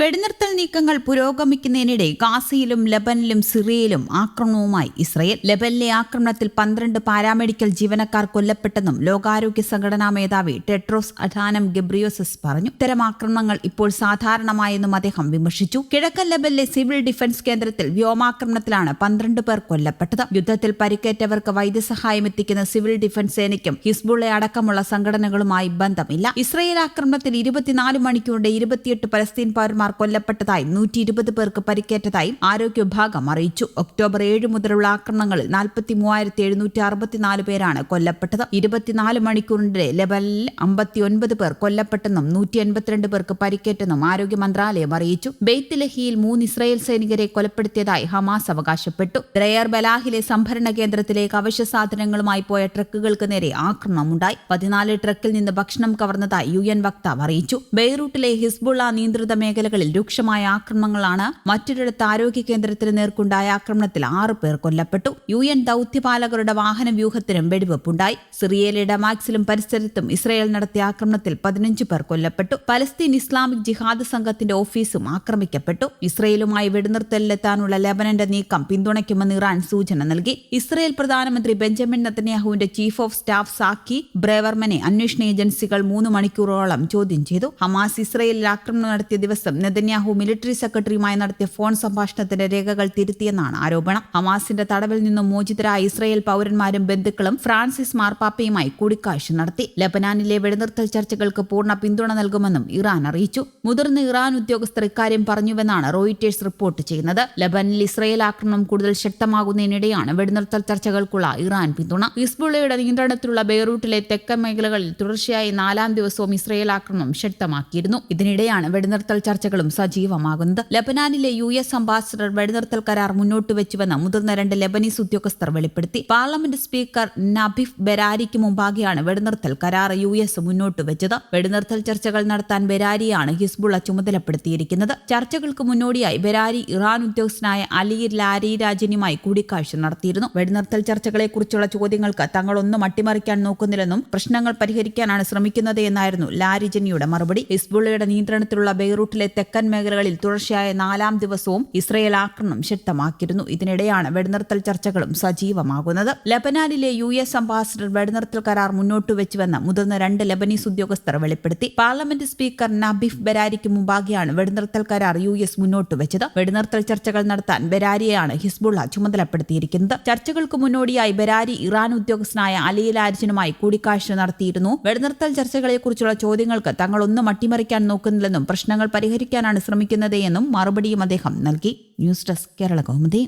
വെടിനിർത്തൽ നീക്കങ്ങൾ പുരോഗമിക്കുന്നതിനിടെ ഗാസയിലും ലബനിലും സിറിയയിലും ആക്രമണവുമായി ഇസ്രയേൽ. ലബനിലെ ആക്രമണത്തിൽ പന്ത്രണ്ട് പാരാമെഡിക്കൽ ജീവനക്കാർ കൊല്ലപ്പെട്ടെന്നും ലോകാരോഗ്യ സംഘടനാ മേധാവി ടെട്രോസ് അഡാനം ഗബ്രിയോസസ് പറഞ്ഞു. ഇത്തരം ആക്രമണങ്ങൾ ഇപ്പോൾ സാധാരണമായെന്നും അദ്ദേഹം വിമർശിച്ചു. കിഴക്കൻ ലബനിലെ സിവിൽ ഡിഫൻസ് കേന്ദ്രത്തിൽ വ്യോമാക്രമണത്തിലാണ് പന്ത്രണ്ട് പേർ കൊല്ലപ്പെട്ടത്. യുദ്ധത്തിൽ പരിക്കേറ്റവർക്ക് വൈദ്യസഹായം എത്തിക്കുന്ന സിവിൽ ഡിഫൻസ് സേനയ്ക്കും ഹിസ്ബുള്ള അടക്കമുള്ള സംഘടനകളുമായി ബന്ധമില്ല. ഇസ്രയേൽ ആക്രമണത്തിൽ ഇരുപത്തിനാല് മണിക്കൂറിന്റെ ഇരുപത്തിയെട്ട് പലസ്തീൻ പൗരന്മാർ കൊല്ലപ്പെട്ടതായും നൂറ്റി ഇരുപത് പേർക്ക് പരിക്കേറ്റതായും ആരോഗ്യ വിഭാഗം അറിയിച്ചു. ഒക്ടോബർ ഏഴ് മുതലുള്ള ആക്രമണങ്ങളിൽ നാൽപ്പത്തി മൂവായിരത്തി എഴുന്നൂറ്റി അറുപത്തിനാല് പേരാണ് കൊല്ലപ്പെട്ടത്. ഇരുപത്തിനാല് മണിക്കൂറിന്റെ ലെവലിൽ അമ്പത്തിയൊൻപത് പേർ കൊല്ലപ്പെട്ടെന്നും നൂറ്റി എൺപത്തിരണ്ട് പേർക്ക് പരിക്കേറ്റെന്നും ആരോഗ്യ മന്ത്രാലയം അറിയിച്ചു. ബെയ്ത്ത് ലഹിയിൽ മൂന്ന് ഇസ്രായേൽ സൈനികരെ കൊലപ്പെടുത്തിയതായി ഹമാസ് അവകാശപ്പെട്ടു. ദ്രയർ ബലാഹിലെ സംഭരണ കേന്ദ്രത്തിലേക്ക് അവശ്യ സാധനങ്ങളുമായി പോയ ട്രക്കുകൾക്ക് നേരെ ആക്രമണമുണ്ടായി. പതിനാല് ട്രക്കിൽ നിന്ന് ഭക്ഷണം കവർന്നതായി യു എൻ വക്താവ് അറിയിച്ചു. ബെയ്റൂട്ടിലെ ഹിസ്ബുള്ള നിയന്ത്രിത മേഖലകളിൽ രൂക്ഷമായ ആക്രമണങ്ങളാണ് മറ്റൊരിടത്ത് ആരോഗ്യ കേന്ദ്രത്തിന് നേർക്കുണ്ടായ ആക്രമണത്തിൽ ആറ് പേർ കൊല്ലപ്പെട്ടു. യു എൻ ദൌത്യപാലകരുടെ വാഹന വ്യൂഹത്തിനും വെടിവെപ്പുണ്ടായി. സിറിയയിലെ ഡമാക്സിലും പരിസരത്തും ഇസ്രയേൽ നടത്തിയ ആക്രമണത്തിൽ പതിനഞ്ച് പേർ കൊല്ലപ്പെട്ടു. പലസ്തീൻ ഇസ്ലാമിക് ജിഹാദ് സംഘത്തിന്റെ ഓഫീസും ആക്രമിക്കപ്പെട്ടു. ഇസ്രയേലുമായി വെടിനിർത്തലിലെത്താനുള്ള ലെബനന്റെ നീക്കം പിന്തുണയ്ക്കുമെന്ന് ഇറാൻ സൂചന നൽകി. ഇസ്രയേൽ പ്രധാനമന്ത്രി ബെഞ്ചമിൻ നത്തന്യാഹുവിന്റെ ചീഫ് ഓഫ് സ്റ്റാഫ് സാക്കി ബ്രേവർമനെ അന്വേഷണ ഏജൻസികൾ മൂന്ന് മണിക്കൂറോളം ചോദ്യം ചെയ്തു. ഹമാസ് ഇസ്രയേലിൽ ആക്രമണം നടത്തിയ ദിവസം നെതന്യാഹു മിലിറ്ററി സെക്രട്ടറിയുമായി നടത്തിയ ഫോൺ സംഭാഷണത്തിന്റെ രേഖകൾ തിരുത്തിയെന്നാണ് ആരോപണം. ഹമാസിന്റെ തടവിൽ നിന്നും മോചിതരായ ഇസ്രായേൽ പൗരന്മാരും ബന്ധുക്കളും ഫ്രാൻസിസ് മാർപ്പാപ്പയുമായി കൂടിക്കാഴ്ച നടത്തി. ലബനാനിലെ വെടിനിർത്തൽ ചർച്ചകൾക്ക് പൂർണ പിന്തുണ നൽകുമെന്നും ഇറാൻ അറിയിച്ചു. മുതിർന്ന ഇറാൻ ഉദ്യോഗസ്ഥർ ഇക്കാര്യം പറഞ്ഞുവെന്നാണ് റോയിറ്റേഴ്സ് റിപ്പോർട്ട് ചെയ്യുന്നത്. ലബനിൽ ഇസ്രായേൽ ആക്രമണം കൂടുതൽ ശക്തമാകുന്നതിനിടെയാണ് വെടിനിർത്തൽ ചർച്ചകൾക്കുള്ള ഇറാൻ പിന്തുണ. ഹിസ്ബുള്ളയുടെ നിയന്ത്രണത്തിലുള്ള ബെയ്റൂട്ടിലെ തെക്കൻ മേഖലകളിൽ തുടർച്ചയായി നാലാം ദിവസവും ഇസ്രായേൽ ആക്രമണം ശക്തമാക്കിയിരുന്നു. ഇതിനിടെയാണ് വെടിനിർത്തൽ ചർച്ചകളും സജീവമാകുന്നത്. ലബനാനിലെ യു എസ് അംബാസിഡർ വെടിനിർത്തൽ കരാർ മുന്നോട്ട് വെച്ചുവെന്ന് മുതിർന്ന രണ്ട് ലബനീസ് ഉദ്യോഗസ്ഥർ വെളിപ്പെടുത്തി. പാർലമെന്റ് സ്പീക്കർ നബിഫ് ബെരാരിക്ക് മുമ്പാകെയാണ് വെടിനിർത്തൽ കരാർ യു എസ് മുന്നോട്ട് വെച്ചത്. വെടിനിർത്തൽ ചർച്ചകൾ നടത്താൻ ബെരാരിയാണ് ഹിസ്ബുള്ള ചുമതലപ്പെടുത്തിയിരിക്കുന്നത്. ചർച്ചകൾക്ക് മുന്നോടിയായി ബെരാരി ഇറാൻ ഉദ്യോഗസ്ഥനായ അലി ലാരി രാജനുമായി കൂടിക്കാഴ്ച നടത്തിയിരുന്നു. വെടിനിർത്തൽ ചർച്ചകളെക്കുറിച്ചുള്ള ചോദ്യങ്ങൾക്ക് തങ്ങളൊന്നും അട്ടിമറിക്കാൻ നോക്കുന്നില്ലെന്നും പ്രശ്നങ്ങൾ പരിഹരിക്കാനാണ് ശ്രമിക്കുന്നത് എന്നായിരുന്നു ലാരിജനിയുടെ മറുപടി. ഹിസ്ബുള്ളയുടെ നിയന്ത്രണത്തിലുള്ള ബെയ്റൂട്ടിലെ തെക്കൻ മേഖലകളിൽ തുടർച്ചയായ നാലാം ദിവസവും ഇസ്രയേൽ ആക്രമണം ശക്തമാക്കിയിരുന്നു. ഇതിനിടെയാണ് വെടിനിർത്തൽ ചർച്ചകളും സജീവമാകുന്നത്. ലബനാനിലെ യു എസ് അംബാസിഡർ വെടിനിർത്തൽ കരാർ മുന്നോട്ട് വെച്ചുവെന്ന് മുതിർന്ന രണ്ട് ലബനീസ് ഉദ്യോഗസ്ഥർ വെളിപ്പെടുത്തി. പാർലമെന്റ് സ്പീക്കർ നബിഫ് ബെരാരിക്ക് മുമ്പാകെയാണ് വെടിനിർത്തൽ കരാർ യു എസ് മുന്നോട്ട് വെച്ചത്. വെടിനിർത്തൽ ചർച്ചകൾ നടത്താൻ ബെരാരിയെയാണ് ഹിസ്ബുള്ള ചുമതലപ്പെടുത്തിയിരിക്കുന്നത്. ചർച്ചകൾക്ക് മുന്നോടിയായി ബരാരി ഇറാൻ ഉദ്യോഗസ്ഥനായ അലിയിൽ ആരിജനുമായി കൂടിക്കാഴ്ച നടത്തിയിരുന്നു. വെടിനിർത്തൽ ചർച്ചകളെക്കുറിച്ചുള്ള ചോദ്യങ്ങൾക്ക് തങ്ങളൊന്നും അട്ടിമറിക്കാൻ നോക്കുന്നില്ലെന്നും പ്രശ്നങ്ങൾ പരിഹരിക്കാനാണ് ശ്രമിക്കുന്നത് എന്നും മറുപടിയും അദ്ദേഹം നൽകി. News desk Kerala Kaumudi.